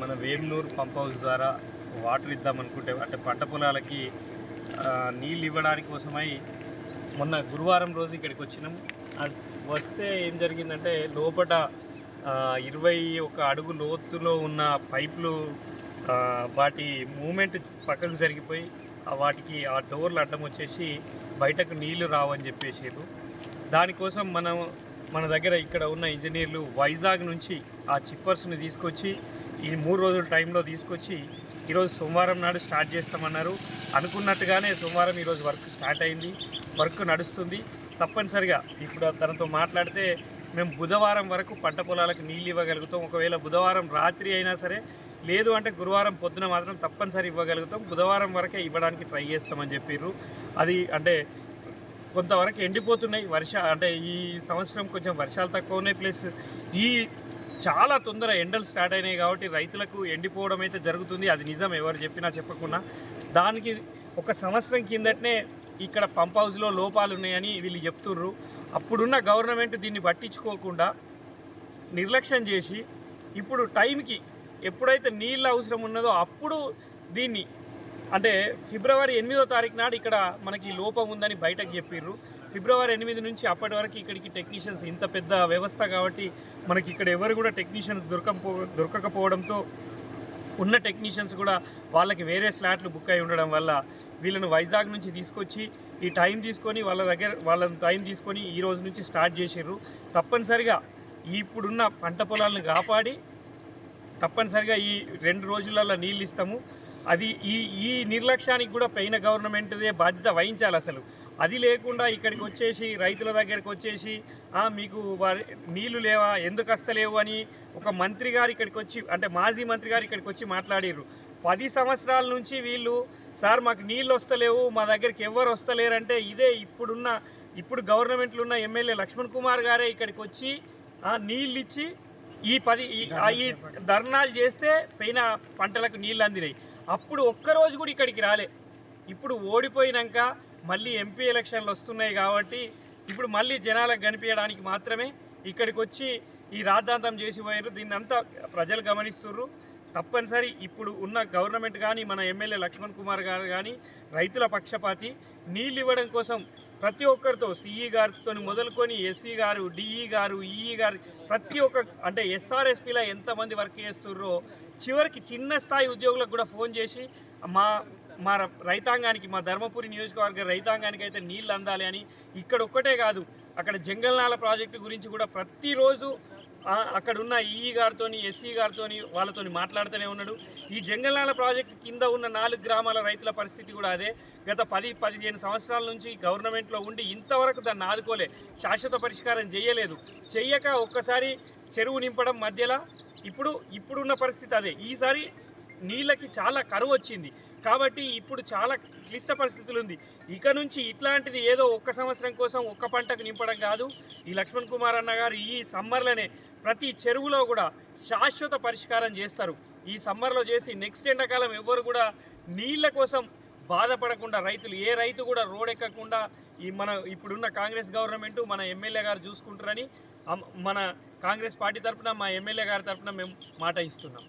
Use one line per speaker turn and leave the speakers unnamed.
మన Vemuluru pump house ద్వారా water ఇద్దామనుకుంటే అంటే పంట పొలాలకి నీళ్ళు ఇవ్వడానికి కోసమై మొన్న గురువారం రోజు ఇక్కడికి వచ్చినాం. అది వస్తే ఏం జరిగిందంటే లోపట ఇరవై ఒక అడుగు లోతులో ఉన్న పైపులు వాటి మూమెంట్ పక్కకు జరిగిపోయి వాటికి ఆ డోర్లు అడ్డం వచ్చేసి బయటకు నీళ్ళు రావని చెప్పేసారు దానికోసం మనం మన దగ్గర ఇక్కడ ఉన్న ఇంజనీర్లు వైజాగ్ నుంచి ఆ చిప్పర్స్ని తీసుకొచ్చి ఈ మూడు రోజుల టైంలో తీసుకొచ్చి ఈరోజు సోమవారం నాడు స్టార్ట్ చేస్తామన్నారు. అనుకున్నట్టుగానే సోమవారం ఈరోజు వర్క్ స్టార్ట్ అయింది. వర్క్ నడుస్తుంది. తప్పనిసరిగా ఇప్పుడు తనతో మాట్లాడితే మేము బుధవారం వరకు పంట పొలాలకు నీళ్ళు ఇవ్వగలుగుతాం. ఒకవేళ బుధవారం రాత్రి అయినా సరే లేదు అంటే గురువారం పొద్దున మాత్రం తప్పనిసరి ఇవ్వగలుగుతాం. బుధవారం వరకే ఇవ్వడానికి ట్రై చేస్తామని చెప్పారు అది అంటే కొంతవరకు ఎండిపోతున్నాయి వర్ష అంటే ఈ సంవత్సరం కొంచెం వర్షాలు తక్కువ ఉన్నాయి ప్లస్ ఈ చాలా తొందర ఎండలు స్టార్ట్ అయినాయి కాబట్టి రైతులకు ఎండిపోవడం అయితే జరుగుతుంది. అది నిజం ఎవరు చెప్పినా చెప్పకుండా. దానికి ఒక సంవత్సరం కిందటనే ఇక్కడ పంప్ హౌస్లో లోపాలు ఉన్నాయని వీళ్ళు చెప్తుర్రు. అప్పుడున్న గవర్నమెంట్ దీన్ని పట్టించుకోకుండా నిర్లక్ష్యం చేసి ఇప్పుడు టైంకి ఎప్పుడైతే నీళ్ళ అవసరం ఉన్నదో అప్పుడు దీన్ని అంటే ఫిబ్రవరి ఎనిమిదో తారీఖు నాడు ఇక్కడ మనకి లోపం ఉందని బయటకు చెప్పిర్రు. ఫిబ్రవరి ఎనిమిది నుంచి అప్పటి వరకు ఇక్కడికి టెక్నీషియన్స్ ఇంత పెద్ద వ్యవస్థ కాబట్టి మనకి ఇక్కడ ఎవరు కూడా టెక్నీషియన్స్ దొరకపో దొరకకపోవడంతో ఉన్న టెక్నీషియన్స్ కూడా వాళ్ళకి వేరే స్లాట్లు బుక్ అయి ఉండడం వల్ల వీళ్ళను వైజాగ్ నుంచి తీసుకొచ్చి ఈ టైం తీసుకొని వాళ్ళ దగ్గర వాళ్ళ టైం తీసుకొని ఈ రోజు నుంచి స్టార్ట్ చేసారు తప్పనిసరిగా ఇప్పుడున్న పంట పొలాలను కాపాడి తప్పనిసరిగా ఈ రెండు రోజులలో నీళ్ళు ఇస్తాము. అది ఈ ఈ నిర్లక్ష్యానికి కూడా పైన గవర్నమెంట్దే బాధ్యత వహించాలి అసలు. అది లేకుండా ఇక్కడికి వచ్చేసి రైతుల దగ్గరికి వచ్చేసి మీకు వారి నీళ్ళు లేవా? ఎందుకు వస్తలేవు అని ఒక మంత్రి గారు ఇక్కడికి వచ్చి అంటే మాజీ మంత్రి గారు ఇక్కడికి వచ్చి మాట్లాడిర్రు. పది సంవత్సరాల నుంచి వీళ్ళు సార్ మాకు నీళ్ళు వస్తలేవు మా దగ్గరికి ఎవరు వస్తలేరంటే ఇదే ఇప్పుడున్న ఇప్పుడు గవర్నమెంట్లో ఉన్న ఎమ్మెల్యే లక్ష్మణ్ కుమార్ గారే ఇక్కడికి వచ్చి ఆ, నీళ్ళు ఇచ్చి ఈ పది ఈ- ఈ ధర్నాలు చేస్తే పైన పంటలకు నీళ్ళు అందినాయి అప్పుడు ఒక్కరోజు కూడా ఇక్కడికి రాలే. ఇప్పుడు ఓడిపోయినాక మళ్ళీ ఎంపీ ఎలక్షన్లు వస్తున్నాయి కాబట్టి ఇప్పుడు మళ్ళీ జనాలకు కనిపించడానికి మాత్రమే ఇక్కడికి వచ్చి ఈ రాద్ధాంతం చేసి పోయారు దీన్ని అంతా ప్రజలు గమనిస్తుర్రు. తప్పనిసరి ఇప్పుడు ఉన్న గవర్నమెంట్ కానీ మన ఎమ్మెల్యే లక్ష్మణ్ కుమార్ గారు కానీ రైతుల పక్షపాతి నీళ్ళు ఇవ్వడం కోసం ప్రతి ఒక్కరితో సిఈ గారితో మొదలుకొని ఎస్సీ గారు డిఈ గారు ఈఈ గారు ప్రతి ఒక్క అంటే ఎస్ఆర్ఎస్పీలో ఎంతమంది వర్క్ చేస్తుర్రో చివరికి చిన్న స్థాయి ఉద్యోగులకు కూడా ఫోన్ చేసి మా మా రైతాంగానికి మా ధర్మపురి నియోజకవర్గ రైతాంగానికి అయితే నీళ్ళు అందాలి అని ఇక్కడ ఒక్కటే కాదు అక్కడ జంగల్నాల ప్రాజెక్టు గురించి కూడా ప్రతిరోజు అక్కడ ఉన్న ఈఈ గారితో ఎస్సీ గారితో వాళ్ళతో మాట్లాడుతూనే ఉన్నాడు. ఈ జంగలాల ప్రాజెక్టు కింద ఉన్న నాలుగు గ్రామాల రైతుల పరిస్థితి కూడా అదే. గత పది పదిహేను సంవత్సరాల నుంచి గవర్నమెంట్లో ఉండి ఇంతవరకు దాన్ని ఆదుకోలే. శాశ్వత పరిష్కారం చేయలేదు. చెయ్యక ఒక్కసారి చెరువు నింపడం మధ్యలో. ఇప్పుడు ఇప్పుడున్న పరిస్థితి అదే. ఈసారి నీళ్ళకి చాలా కరువు వచ్చింది. కాబట్టి ఇప్పుడు చాలా క్లిష్ట పరిస్థితులు ఉంది. ఇక నుంచి ఇట్లాంటిది ఏదో ఒక్క సంవత్సరం కోసం ఒక్క పంటకు నింపడం కాదు. ఈ లక్ష్మణ్ కుమార్ అన్న గారు ఈ సమ్మర్లోనే ప్రతి చెరువులో కూడా శాశ్వత పరిష్కారం చేస్తారు. ఈ సమ్మర్లో చేసి నెక్స్ట్ ఎండాకాలం ఎవ్వరు కూడా నీళ్ళ కోసం బాధపడకుండా రైతులు ఏ రైతు కూడా రోడ్ ఎక్కకుండా ఈ మన ఇప్పుడున్న కాంగ్రెస్ గవర్నమెంట్ మన ఎమ్మెల్యే గారు చూసుకుంటారని మన కాంగ్రెస్ పార్టీ తరఫున మా ఎమ్మెల్యే గారి తరఫున మేము మాట ఇస్తున్నాం.